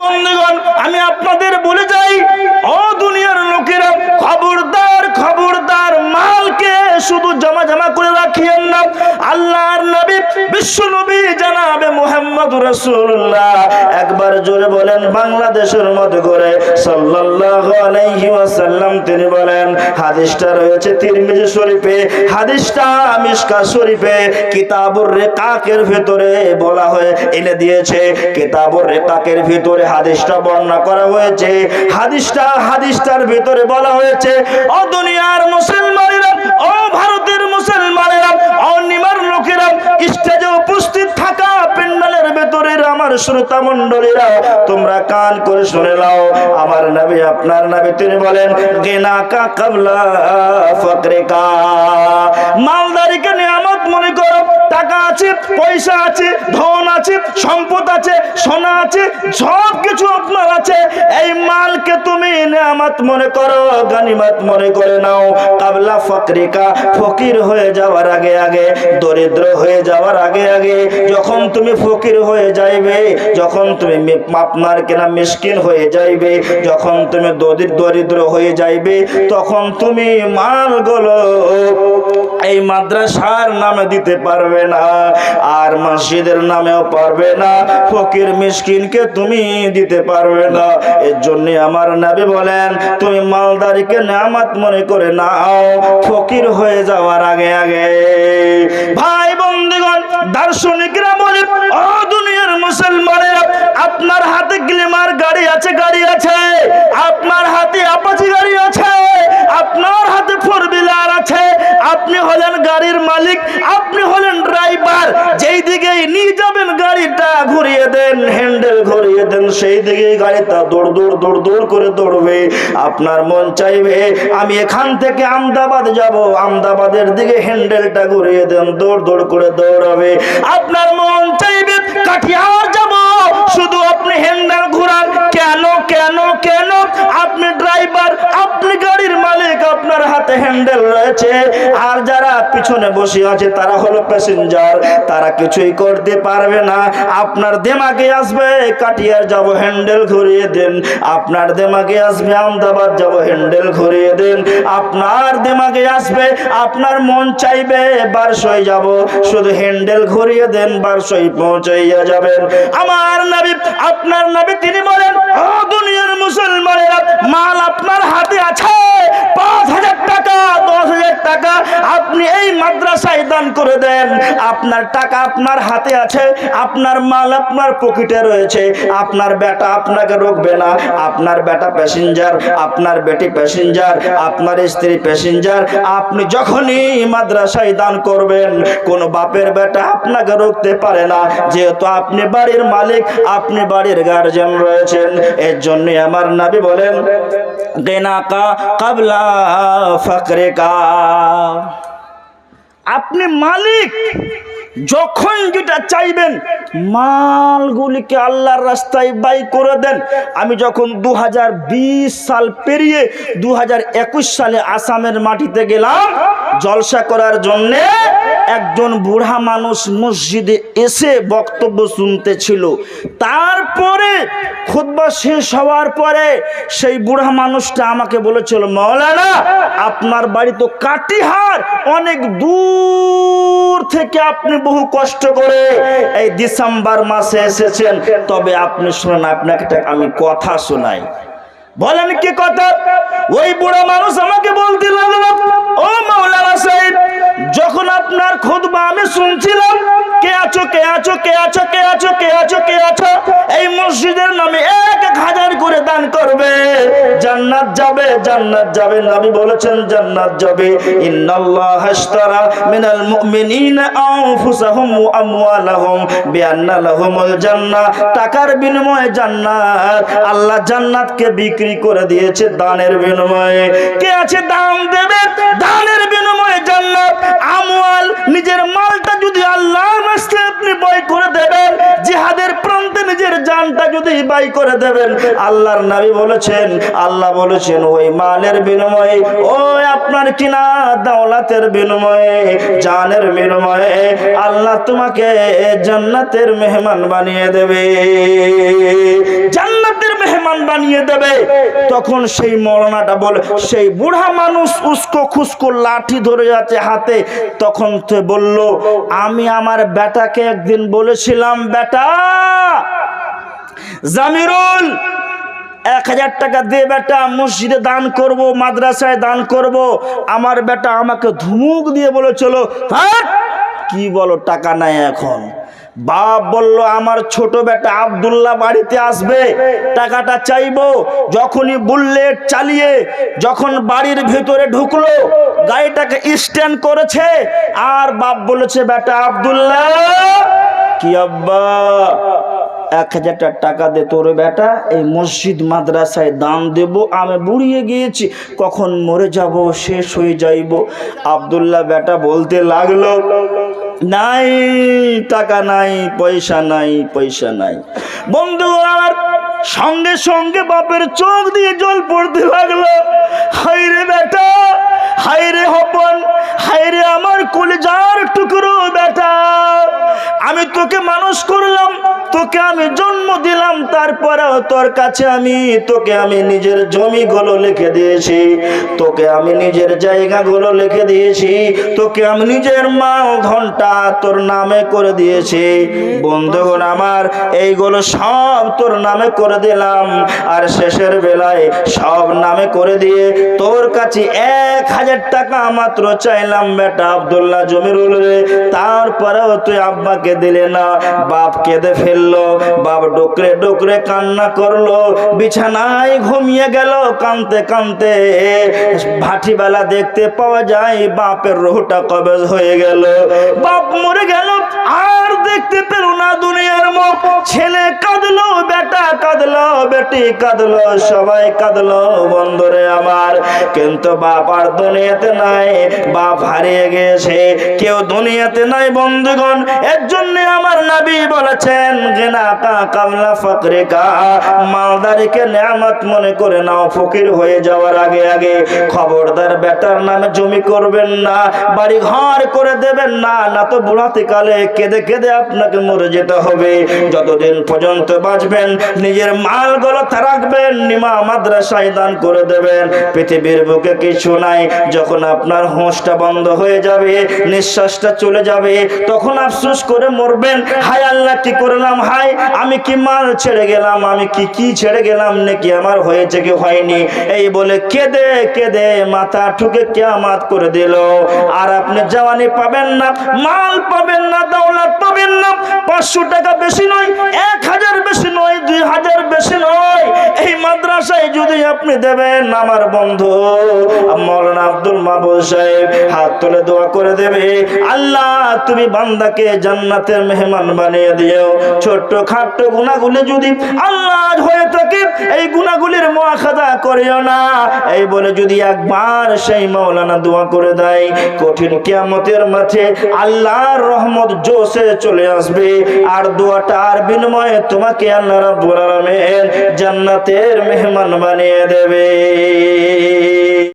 আমি আপনাদের বলে যাই ও দুনিয়ার লোকেরা খবরদার খবরদার মালকে শুধু জমা জমা করে রাখিয়েন না, আল্লাহর নবী, বিশ্ব নবী জানাবে মোহাম্মদ রাসূলুল্লাহ। একবার জোরে বলেন, বাংলাদেশের মধ্যে করে সাল্লাল্লাহু আলাইহি ওয়াসাল্লাম তিনি বলেন, হাদিসটা রয়েছে তিরমিজি শরীফে, হাদিসটা মিশকা শরীফে, কিতাবুর রেকাকের ভিতরে বলা হয়ে, এনে দিয়েছে, কিতাবুর রেকাকের ভিতরে হাদিসটা বর্ণনা করা হয়েছে, হাদিসটা হাদিসটার ভিতরে বলা হয়েছে ও দুনিয়ার মুসলমানেরা ও ভারতের মুসলমানেরা, অনিমার লোকেরা স্টেজে উপস্থিত থাকা প্যান্ডালের ভেতরের আমার শ্রোতা মন্ডলীরা তোমরা কান করে শুনে নাও। আমার নবী আপনার নবী তিনি বলেন, গেনা কা কাবলা ফকরে কা। মালদারিকে নিয়ামত মনে করো টাকা আছে, পয়সা আছে, ধন আছে, সম্পদ আছে, সোনা আছে সব কিছু আপনার আছে। এই মালকে তুমি নিয়ামত মনে করো, গানিমাত মনে করে নাও। কাবলা ফকরিকা ফকির হয়ে যাওয়ার আগে আগে, দরিদ্র হয়ে যাওয়ার আগে আগে, যখন তুমি ফকির হয়ে যাইবে, যখন তুমি আপনার কেনা মিসকিন হয়ে যাইবে, যখন তুমি দরিদ্র দরিদ্র হয়ে যাইবে, তখন তুমি মালগুলো এই মাদ্রাসার নামে দিতে পারবে না, আর মসজিদের নামেও পারবে না, ফকির মিসকিনকে তুমি দিতে পারবে না। এর জন্য আমার নবী বলেন, তুমি মালদারিকে নামাত মনে করে নাও, ফকির হয়ে যাওয়ার আগে আগে। ভাই বন্ধুগণ, দার্শনিকরা বলে ও দুনিয়ার মুসলমানেরা, আপনার হাতে গ্লিমার গাড়ি আছে গাড়ি আছে, আপনার হাতে আপাচি গাড়ি আছে আপনার হাতে ফোর বিলার আছে আপনি হলেন গাড়ির মালিক, আপনি হলেন ড্রাইভার। যেই দিকে নিয়ে যাবেন গাড়িটা, ঘুরিয়ে দেন, হ্যান্ডেল ঘুরিয়ে দেন, সেই দিকে গাড়িটা দৌড় দৌড় দৌড় দৌড় করে দৌড়বে। আপনার মন চাইবে, আমি এখান থেকে আমদাবাদ যাব। আমদাবাদের দিকে হ্যান্ডেলটা ঘুরিয়ে দেন, দৌড় দৌড় করে দৌড়াবে। আপনার মন চাইবে, কাঠিয়ার শুধু আপনি হ্যান্ডেল ঘোরান কেন কেন কেন? আপনি ড্রাইভার, আপনি গাড়ির মালিক, আপনার হাতে হ্যান্ডেল রয়েছে। আর যারা পিছনে বসে আছে, তারা হলো প্যাসেঞ্জার। তারা কিছুই করতে পারবে না। আপনার দেমাগে আসবে, কাটিয়ার যাব, হ্যান্ডেল ঘুরিয়ে দেন। আপনার দেমাগে আসবে, আহমেদাবাদ যাব, হ্যান্ডেল ঘুরিয়ে দেন। আপনার দেমাগে আসবে, আপনার মন চাইবে, বারসই যাব। শুধু হ্যান্ডেল ঘুরিয়ে দেন, বারসই পৌঁছাইয়া যাবেন। আমার নবী আপনার নবী তিনি বলেন ও দুনিয়ার মুসলমানেরা মাল আপনার হাতে আছে। পাঁচ হাজার টাকা, দশ হাজার টাকা আপনি এই মাদ্রাসায় দান করে দেন। আপনার টাকা আপনার হাতে আছে, আপনার মাল আপনার পকেটে রয়েছে। আপনার বেটা আপনাকে রোকবে না। আপনার বেটা প্যাসেঞ্জার আপনার বেটি প্যাসেঞ্জার আপনার স্ত্রী প্যাসেঞ্জার আপনি যখনই মাদ্রাসায় দান করবেন, কোন বাপের বেটা আপনাকে রুখতে পারে না। যেহেতু আপনি বাড়ির মালিক, আপনি বাড়ির গার্জেন রয়েছেন, এর জন্য আমার নাবি বলেন গেনা কা কাবলা ফকরে কা আপনি মালিক, যখন যেটা চাইবেন, মালগুলিকে আল্লাহর রাস্তায় বাই করে দেন। আমি যখন দু সাল পেরিয়ে দু হাজার একুশ সালে আসামের মাটিতে গেলাম, জলসা করার জন্যে একজন বুড়া মানুষ মসজিদে এসে বক্তব্য শুনতে ছিল তারপরে খুতবা শেষ হওয়ার পরে সেই বুড়া মানুষটা আমাকে বলেছিল, মৌলানা, আপনার বাড়ি তো কাটিহার। অনেক দূর থেকে আপনি বহু কষ্ট করে এই ডিসেম্বর মাসে এসেছেন। তবে আপনি শুনুন, আপনাকে আমি কথা শোনাই। বলেন কি কথা? ওই বুড়া মানুষ আমাকে বলতে লাগল, ও মাওলানা সাহেব যখন আপনার খুদবা আমি শুনছিলাম, কে আছো কে আছো কে আছো কে আছো কে আছো কে আছো, এই মসজিদের নামে এক হাজার করে দান করবে। জান্নাত যাবে জান্নাত যাবে। নবী বলেছেন, জান্নাত যাবে। ইন্নাল্লাহ হাশতারা মিনাল মুমিনিনা আনফুসাহুম ওয়া আমওয়ালাহুম বিআন্না জান্নাহ। টাকার বিনিময়ে জান্নাত, আল্লাহ জান্নাতকে বিক্রি করে দিয়েছে দানের বিনিময়ে। কে আছে দান দেবে? দানের বিনিময়ে জান্নাত। আমওয়াল, নিজের মালটা যদি আল্লাহর রাস্তায় আপনি বয় করে দেবেন, জিহাদের প্রান্তে নিজের জানটা যদি বাই করে দেবেন, আল্লাহর নবী বলেছেন, আল্লাহ বলেছেন, ওই মালের বিনিময়ে ওই আপনার কিনা দাওলাতের বিনিময়ে, জানের বিনিময়ে আল্লাহ তোমাকে জান্নাতের মেহমান বানিয়ে দেবে। জান্নাত বানিয়ে দেবে। তখন সেই মৌলানাটা বলে, সেই বুড়া মানুষ উস্কো খুস্কো লাঠি ধরে যাচ্ছে হাতে। তখন তো বলল, আমি আমার বেটাকে একদিন বলেছিলাম, বেটা, জামিরুল এক হাজার টাকা দিয়ে বেটা মসজিদে দান করব, মাদ্রাসায় দান করব। আমার বেটা আমাকে ধুমুক দিয়ে বলেছিল "হাট! কি বলো, টাকা নাই এখন। বাপ বলল, আমার ছোট বেটা আব্দুল্লাহ বাড়িতে আসবে, টাকাটা চাইব। যখনই বুল্লেট চালিয়ে যখন বাড়ির ভিতরে ঢুকলো, গাড়িটাকে স্ট্যান্ড করেছে, আর বাপ বলেছে, বেটা আব্দুল্লাহ, কি আব্বা এক হাজার টাকা দে তোর বেটা, এই মসজিদ মাদ্রাসায় দান দেব, আমি বুড়িয়ে গিয়েছি, কখন মরে যাব, শেষ হয়ে যাইব। আব্দুল্লাহ বেটা বলতে লাগল, নাই, টাকা নাই, পয়সা নাই পয়সা নাই। বন্ধু আর সঙ্গে সঙ্গে বাপের চোখ দিয়ে জল পড়তে লাগল। হাই রে বেটা হাই রে হপন হাই রে আমার কলিজার টুকরো বেটা। আমি তোকে মানুষ করলাম, তোকে আমি জন্ম দিলাম, তারপরেও তোর কাছে আমি, তোকে আমি নিজের জমিগুলো লিখে দিয়েছি, তোকে আমি নিজের জায়গাগুলো লিখে দিয়েছি, তোকে আমি নিজের মাল ঘণ্টা তোর নামে করে দিয়েছি। বন্ধুগণ আমার, এইগুলো সব তোর নামে করে দিলাম, আর শেষের বেলায় সব নামে করে দিয়ে তোর কাছে এক হাজার টাকা মাত্র চাইলাম, বেটা আবদুল্লাহ জমিরুল রে। তারপরেও তুই আব্বাকে দিলে না। বাপ কেঁদে ফেলল, বাপ ডোকরে ডোকরে কান্না করল, বিছানায় ঘুমিয়ে গেল, কানতে কানতে ভাটিবেলা দেখতে পাওয়া যায় বাপের রোহটা কবজ হয়ে গেল। বাপ মরে গেল, আর দেখতে পেল না দুনিয়ার মুখ ছেলে বেটা বেটি কাঁদলো, সবাই কাঁদলো বন্ধুরে আমার। কিন্তু বাপ আর দুনিয়াতে নাই, বাপ হারিয়ে গেছে। কেউ দুনিয়াতে নাই, বন্ধুগণ। এর জন্য আমার নবী বলেছেন মালদারিকে নেয়ামত মনে করে নাও, ফকির হয়ে যাওয়ার আগে আগে। খবরদার বেটার নামে জমি করবেন না বাড়ি ঘর করে দেবেন না না তো বুড়াতে কালে কেঁদে কেঁদে আপনাকে মরে যেতে হবে। যতদিন পর্যন্ত বাঁচবেন, নিজের মালগুলো রাখবেন নিমা মাদ্রাসায় দান করে দেবেন। পৃথিবীর বুকে কিছু নাই, যখন আপনার হোঁশটা বন্ধ হয়ে যাবে, নিঃশ্বাসটা চলে যাবে, তখন আফসোস করে মরবেন। হায় আল্লাহ, কি করলাম? হাই আমি কি মাল ছেড়ে গেলাম? আমি কি কি ছেড়ে গেলাম? নাকি আমার হয়েছে কি হয়নি? এই বলে কেঁদে কেঁদে মাথা ঠুকে কেয়ামাত করে দিল। আর আপনি জওয়ানি পাবেন না, মাল পাবেন না, দৌলত পাবেন না। পাঁচশো টাকা বেশি নয়, এক হাজার বেশি নয়, দুই হাজার বেশি নয়। এই মাদ্রাসায় যদি আপনি দেবেন আমার বন্ধু, মৌলানা আব্দুল মাহবুব সাহেব, হাত তুলে দোয়া করে দেবে, আল্লাহ তুমি বান্দাকে জান্নাতের মেহমান বানিয়ে দিও ছোট্ট খাট্ট গুণাগুলি যদি আল্লাহ হয়ে থাকে, এই গুণাগুলির মোয়াখাদা করিও না। এই বলে যদি একবার সেই মাওলানা দোয়া করে দেয়, কঠিন কিয়ামতের মাঠে আল্লাহর রহমত জোসে চলে আসবে, আর দোয়াটার বিনিময়ে তোমাকে আল্লাহ রাব্বুল আলামিন জান্নাতের মেহমান বানিয়ে দেবে।